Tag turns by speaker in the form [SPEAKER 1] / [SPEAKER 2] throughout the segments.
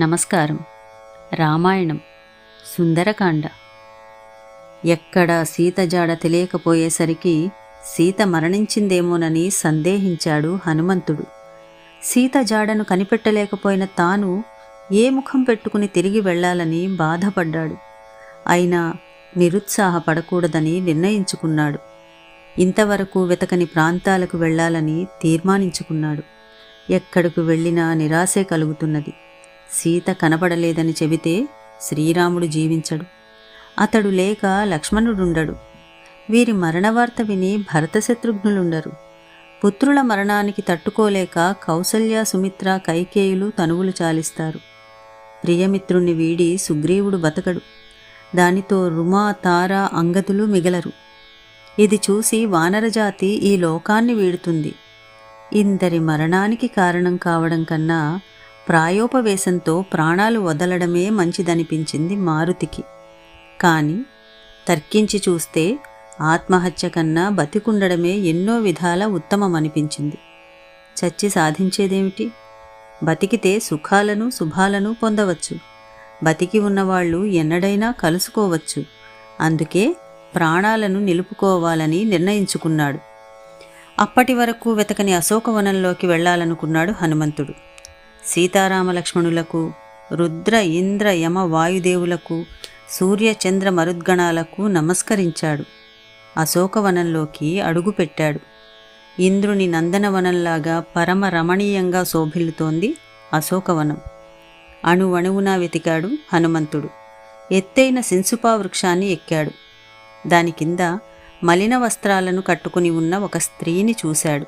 [SPEAKER 1] నమస్కారం. రామాయణం సుందరకాండ. ఎక్కడ సీత జాడ తెలియకపోయేసరికి సీత మరణించిందేమోనని సందేహించాడు హనుమంతుడు. సీత జాడను కనిపెట్టలేకపోయిన తాను ఏ ముఖం పెట్టుకుని తిరిగి వెళ్ళాలని బాధపడ్డాడు. అయినా నిరుత్సాహపడకూడదని నిర్ణయించుకున్నాడు. ఇంతవరకు వెతకని ప్రాంతాలకు వెళ్ళాలని తీర్మానించుకున్నాడు. ఎక్కడకు వెళ్ళినా నిరాశే కలుగుతున్నది. సీత కనపడలేదని చెబితే శ్రీరాముడు జీవించడు. అతడు లేక లక్ష్మణుడుండడు. వీరి మరణవార్త విని భరతశత్రుఘ్నులుండరు. పుత్రుల మరణానికి తట్టుకోలేక కౌసల్య సుమిత్ర కైకేయులు తనువులు చాలిస్తారు. ప్రియమిత్రుణ్ణి వీడి సుగ్రీవుడు బతకడు. దానితో రుమా తార అంగదులు మిగలరు. ఇది చూసి వానరజాతి ఈ లోకాన్ని వీడుతుంది. ఇందరి మరణానికి కారణం కావడం కన్నా ప్రాయోపవేశంతో ప్రాణాలు వదలడమే మంచిదనిపించింది మారుతికి. కానీ తర్కించి చూస్తే ఆత్మహత్య కన్నా బతికుండడమే ఎన్నో విధాల ఉత్తమమనిపించింది. చచ్చి సాధించేదేమిటి? బతికితే సుఖాలను శుభాలను పొందవచ్చు. బతికి ఉన్నవాళ్ళు ఎన్నడైనా కలుసుకోవచ్చు. అందుకే ప్రాణాలను నిలుపుకోవాలని నిర్ణయించుకున్నాడు. అప్పటి వరకు వెతకని అశోకవనంలోకి వెళ్ళాలనుకున్నాడు హనుమంతుడు. సీతారామలక్ష్మణులకు రుద్ర ఇంద్ర యమ వాయుదేవులకు సూర్య చంద్ర మరుద్గణాలకు నమస్కరించాడు. అశోకవనంలోకి అడుగుపెట్టాడు. ఇంద్రుని నందనవనంలాగా పరమ రమణీయంగా శోభిల్లుతోంది అశోకవనం. అణువణువునా వెతికాడు హనుమంతుడు. ఎత్తైన సిన్సుపా వృక్షాన్ని ఎక్కాడు. దాని కింద మలిన వస్త్రాలను కట్టుకుని ఉన్న ఒక స్త్రీని చూశాడు.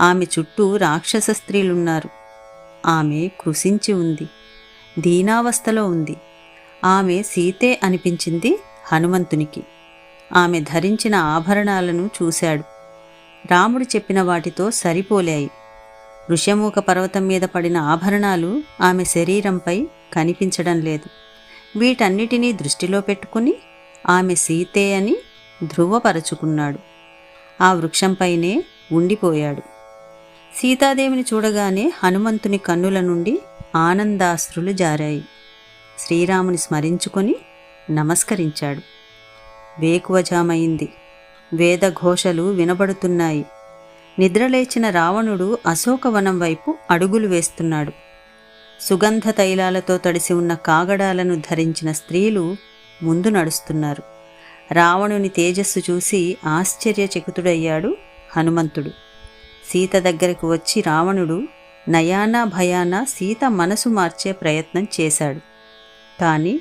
[SPEAKER 1] ఆమె చుట్టూ రాక్షస స్త్రీలున్నారు. ఆమె కృషించి ఉంది. దీనావస్థలో ఉంది. ఆమె సీతే అనిపించింది హనుమంతునికి. ఆమె ధరించిన ఆభరణాలను చూశాడు. రాముడు చెప్పిన వాటితో సరిపోలాయి. ఋషముఖ పర్వతం మీద పడిన ఆభరణాలు ఆమె శరీరంపై కనిపించడం లేదు. వీటన్నిటినీ దృష్టిలో పెట్టుకుని ఆమె సీతే అని ధృవపరచుకున్నాడు ఆ వృక్షంపైనే ఉండిపోయాడు. సీతాదేవిని చూడగానే హనుమంతుని కన్నుల నుండి ఆనందాశ్రులు జారాయి. శ్రీరాముని స్మరించుకొని నమస్కరించాడు. వేకువజామైంది. వేదఘోషలు వినబడుతున్నాయి. నిద్రలేచిన రావణుడు అశోకవనం వైపు అడుగులు వేస్తున్నాడు. సుగంధ తైలాలతో తడిసి ఉన్న కాగడాలను ధరించిన స్త్రీలు ముందు నడుస్తున్నారు. రావణుని తేజస్సు చూసి ఆశ్చర్యచకితుడయ్యాడు హనుమంతుడు. సీత దగ్గరకు వచ్చి రావణుడు నయానా భయాన సీత మనసు మార్చే ప్రయత్నం చేశాడు. కానీ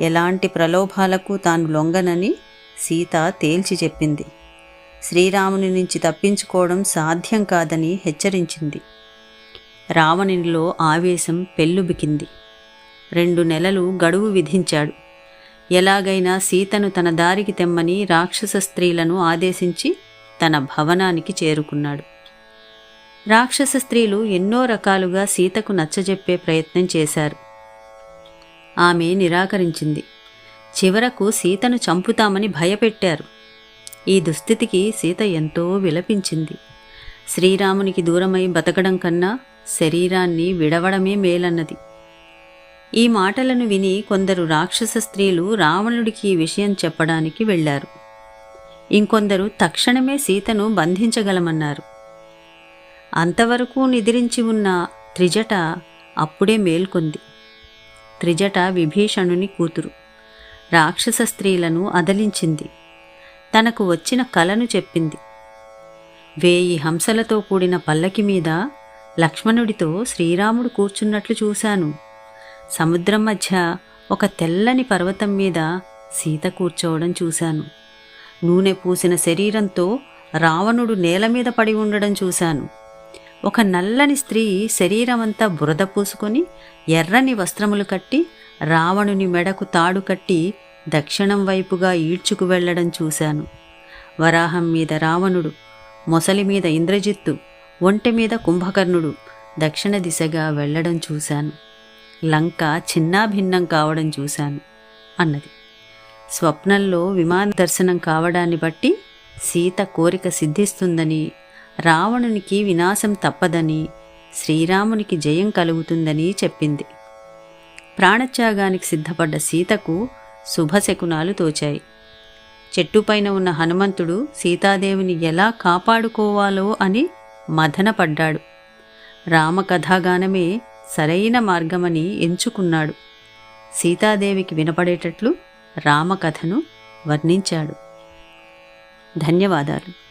[SPEAKER 1] ఎలాంటి ప్రలోభాలకు తాను లొంగనని సీత తేల్చి చెప్పింది. శ్రీరాముని నుంచి తప్పించుకోవడం సాధ్యం కాదని హెచ్చరించింది. రావణునిలో ఆవేశం పెల్లుబికింది రెండు నెలలు గడువు విధించాడు. ఎలాగైనా సీతను తన దారికి తెమ్మని రాక్షస స్త్రీలను ఆదేశించి తన భవనానికి చేరుకున్నాడు. రాక్షస స్త్రీలు ఎన్నో రకాలుగా సీతకు నచ్చజెప్పే ప్రయత్నం చేశారు. ఆమె నిరాకరించింది. చివరకు సీతను చంపుతామని భయపెట్టారు. ఈ దుస్థితికి సీత ఎంతో విలపించింది. శ్రీరామునికి దూరమై బతకడం కన్నా శరీరాన్ని విడవడమే మేలన్నది. ఈ మాటలను విని కొందరు రాక్షస స్త్రీలు రావణుడికి ఈ విషయం చెప్పడానికి వెళ్ళారు. ఇంకొందరు తక్షణమే సీతను బంధించగలమన్నారు. అంతవరకు నిద్రించి ఉన్న త్రిజట అప్పుడే మేల్కొంది. త్రిజట విభీషణుని కూతురు. రాక్షస స్త్రీలను అదలించింది. తనకు వచ్చిన కలను చెప్పింది. వేయి హంసలతో కూడిన పల్లకి మీద లక్ష్మణుడితో శ్రీరాముడు కూర్చున్నట్లు చూశాను. సముద్రం మధ్య ఒక తెల్లని పర్వతం మీద సీత కూర్చోవడం చూశాను. నూనె పూసిన శరీరంతో రావణుడు నేల మీద పడి ఉండడం చూశాను. ఒక నల్లని స్త్రీ శరీరమంతా బురద పూసుకొని ఎర్రని వస్త్రములు కట్టి రావణుని మెడకు తాడు కట్టి దక్షిణం వైపుగా ఈడ్చుకు వెళ్ళడం చూశాను. వరాహం మీద రావణుడు మొసలి మీద ఇంద్రజిత్తు ఒంటె మీద కుంభకర్ణుడు దక్షిణ దిశగా వెళ్ళడం చూశాను. లంక చిన్నాభిన్నం కావడం చూశాను అన్నది. స్వప్నంలో విమాన దర్శనం కావడాన్ని బట్టి సీత కోరిక సిద్ధిస్తుందని రావణునికి వినాశం తప్పదని శ్రీరామునికి జయం కలుగుతుందని చెప్పింది. ప్రాణత్యాగానికి సిద్ధపడ్డ సీతకు శుభశకునాలు తోచాయి. చెట్టుపైన ఉన్న హనుమంతుడు సీతాదేవిని ఎలా కాపాడుకోవాలో అని మదనపడ్డాడు రామకథాగానమే సరైన మార్గమని ఎంచుకున్నాడు. సీతాదేవికి వినపడేటట్లు రామకథను వర్ణించాడు. ధన్యవాదాలు.